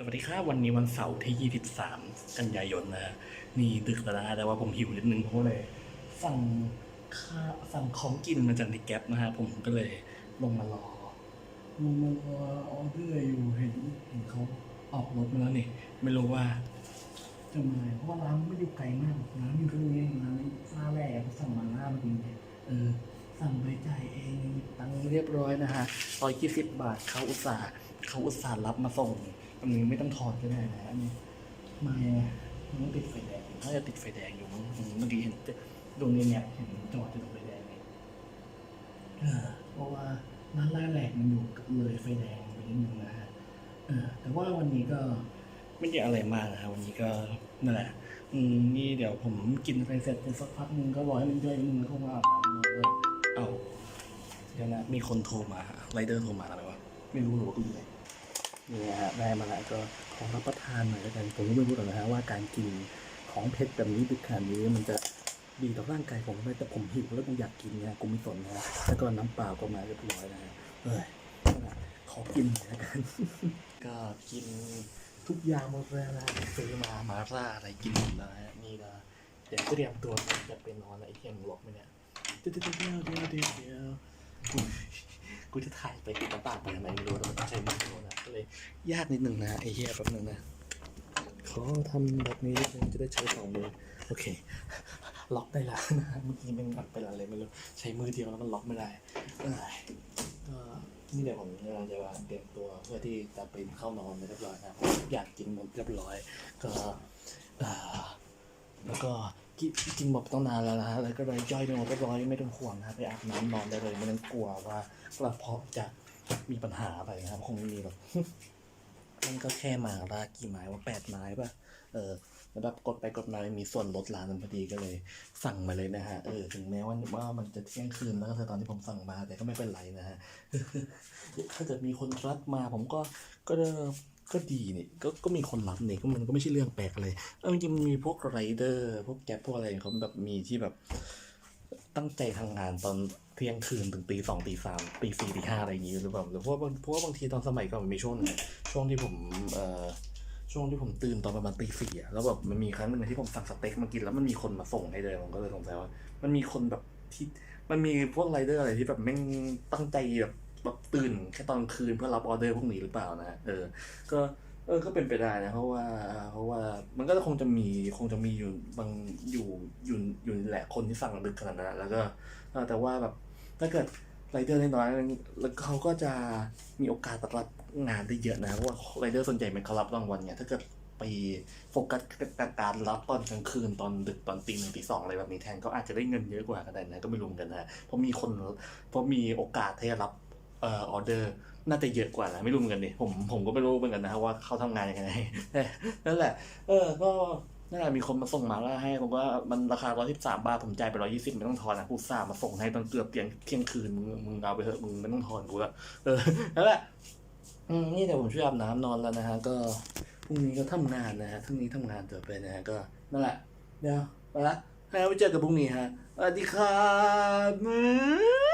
สวัสดีครับวันนี้วันเสาร์ที่ 23 กันยายนนะนี่ดึกแล้วนะแต่ว่าผมหิวนิดนึงผมก็เลยสั่งข้าสั่งของกินมาจากในแก๊ปนะฮะผมก็เลยลงมารอลงมารอออเดอร์อยู่เห็นเห็นเขาออกรถมาแล้วนี่ไม่รู้ว่าจะมาเพราะว่าร้านไม่อยู่ไกลมากร้านอยู่ตรงนี้ร้านร้านแรกเขาสั่งมาหน้ามากินเนี่ยเออสั่งไปจ่ายเองตังค์เรียบร้อยนะฮะร้อยยี่สิบบาทเขาอุตส่าห์เขาอุตส่าห์รับมาส่ง อันนี้ไม่ต้องถอดก็ได้นะอันนี้ไม่มันต้องติดไฟแดงถ้าจะติดไฟแดงอยู่มั้งผมเมื่อกี้เห็นดวงนี้เนี่ยเห็นจอดติดไฟแดงเลยเออเพราะว่าร้านแรกแหลกมันอยู่เลยไฟแดงไปนิดนึงนะฮะแต่ว่าวันนี้ก็ไม่ได้อะไรมากนะครับวันนี้ก็นั่นแหละอืมนี่เดี๋ยวผมกินอะไปเสร็จไปสักพักนึงก็รอให้มันย่อยนิดนึงแล้วก็มาอาบน้ำแล้วก็เอาเดี๋ยวนะมีคนโทรมาไรเดอร์โทรมาอะไรวะไม่รู้หรอกว่ากูอยู่ไหน นี่ฮะได้มาแล้วก็ของรับประทานหน่อยแล้วกันผมก็ไม่รู้หรอกนะฮะว่าการกินของเผ็ดแบบนี้ดึกขนาดนี้มันจะดีต่อร่างกายผมไหมแต่ผมหิวแล้วกูอยากกินเนี่ยกูไม่สนนะฮะแล้วก็น้ำเปล่าก็มาเรียบร้อยนะฮะเอ้ยขอกินแล้วกัน ก็กินทุกอย่างหมดแล้วนะซื้อมามาร่าอะไรกินหมดแล้วนะฮะนี่นะเดี๋ยวเตรียมตัวจะไปนอนล้วไอ้เหี้ยมึงหลอกไหมเนี่ยเดี๋ยวเดี๋ยวเดี๋ยวเดี๋ยวกูกูจะถ่ายไปติดตาปากไปทำไมไม่รู้แต่มันต้องใช้มือโทรนะก็ เลยยากนิดหนึ่งนะไอ้เหี้ยแป๊บหนึงนะขอทำแบบนี้ผมจะได้ใช้สองมือโอเค ล็อกได้แล้วนะเมื่อกี้มันกลับไปล้วอะไรไม่รู้ใช้มือเดียวแล้วมันล็อกไม่ได้ก็นี่เดี๋ยวผมจะจะว่าเตรียมตัวเพื่อที่จะไปเข้านอนเรียบร้อยนะอยากกินหมดเรียบร้อย ก็แล้วก็กินกินหมดต้องนานแล้วนะฮะแล้วก็เลยย่อยไปหมดเรียบร้อยไม่ต้องห่วงนะไปอาบน้ำนอนได้เลยไม่ต้องกลัวว่ากระเพาะจะ มีปัญหาอะไรนะครับ คงไม่มีหรอกมันก็แค่หมาละกี่ไม้ว่าแปดไม้ป่ะ เออแล้วแบบกดไปกดมามีส่วนลดร้านนั้นพอดีก็เลย สั่งมาเลยนะฮะ เออ ถึงแม้ว่าว่ามันจะเที่ยงคืนแล้วก็เธอตอนที่ผมสั่งมาแต่ก็ไม่เป็นไรนะฮะ ถ้าเกิดมีคนรับมาผมก็ ก็ก็ดีนี่ก็ก็มีคนรับนี่ก็มันก็ไม่ใช่เรื่องแปลกอะไร เออจริงมีพวกไรเดอร์ พวกแก๊ปพวกอะไรเขาแบบมีที่แบบ ตั้งใจทำงานตอนเที่ยงคืนถึงตีสองตีสามตีสี่ตีห้าอะไรอย่างงี้หรือเปล่าหรือเพราะว่าเพราะว่าบางทีตอนสมัยก่อนมันมีช่วงหนึงช่วงที่ผมเอ่อช่วงที่ผมตื่นตอนประมาณตีสี่อะแล้วแบบมันมีครั้งหนึ่งที่ผมสั่งสเต็กมากินแล้วมันมีคนมาส่งให้เลยผมก็เลยสงสัยว่า มันมีคนแบบที่มันมีพวกไรเดอร์อะไรที่แบบแม่งตั้งใจแบบแบบตื่นแค่ตอนคืนเพื่อรับออเดอร์พวกนี้หรือเปล่านะเออ ก็ เออก็เป็นไปได้นะเพราะว่า เพราะว่ามันก็คงจะมีคงจะมีอยู่บางอยู่อยู่อยู่แหละคนที่สั่งดึกขนาดนั้นอะแล้วก็แต่ว่าแบบถ้าเกิดไรเดอร์น้อยๆแล้วเขาก็จะมีโอกาสรับงานได้เยอะนะเพราะว่าไรเดอร์ส่วนใหญ่มันเขารับรางวัลไงถ้าเกิดไปโฟกัสกับการรับตอนกลางคืนตอนดึกตอนตีหนึ่งตีสองอะไรแบบนี้แทนก็อาจจะได้เงินเยอะกว่าก็ได้นะก็ไม่รู้เหมือนกันนะเพราะมีคนเพราะมีโอกาสที่จะรับ เอ่อออเดอร์น่าจะเยอะกว่านะไม่รู้เหมือนกันดิผมผมก็ไม่รู้เหมือนกันนะว่าเขาทำงานยังไงนั่นแหละ เออ ก็นั่นแหละมีคนมาส่งมาแล้วให้ผมว่ามันราคาร้อยสิบสามบาทผมจ่ายไปร้อยี่สิบไม่ต้องทอนนะกูสามาส่งให้ตอนเกือบเที่ยงเที่ยงคืนมึงมึงเอาไปเถอะมึงไม่ต้องทอนกูละเออนั่นแหละอืมนี่เดี๋ยวผมช่วยอาบน้ำนอนแล้วนะฮะก็พรุ่งนี้ก็ทำงานนะฮะพรุ่งนี้ทำงานต่อไปนะฮะก็นั่นแหละเดี๋ยวไปละให้ไว้เจอกันพรุ่งนี้ฮะสวัสดีครับ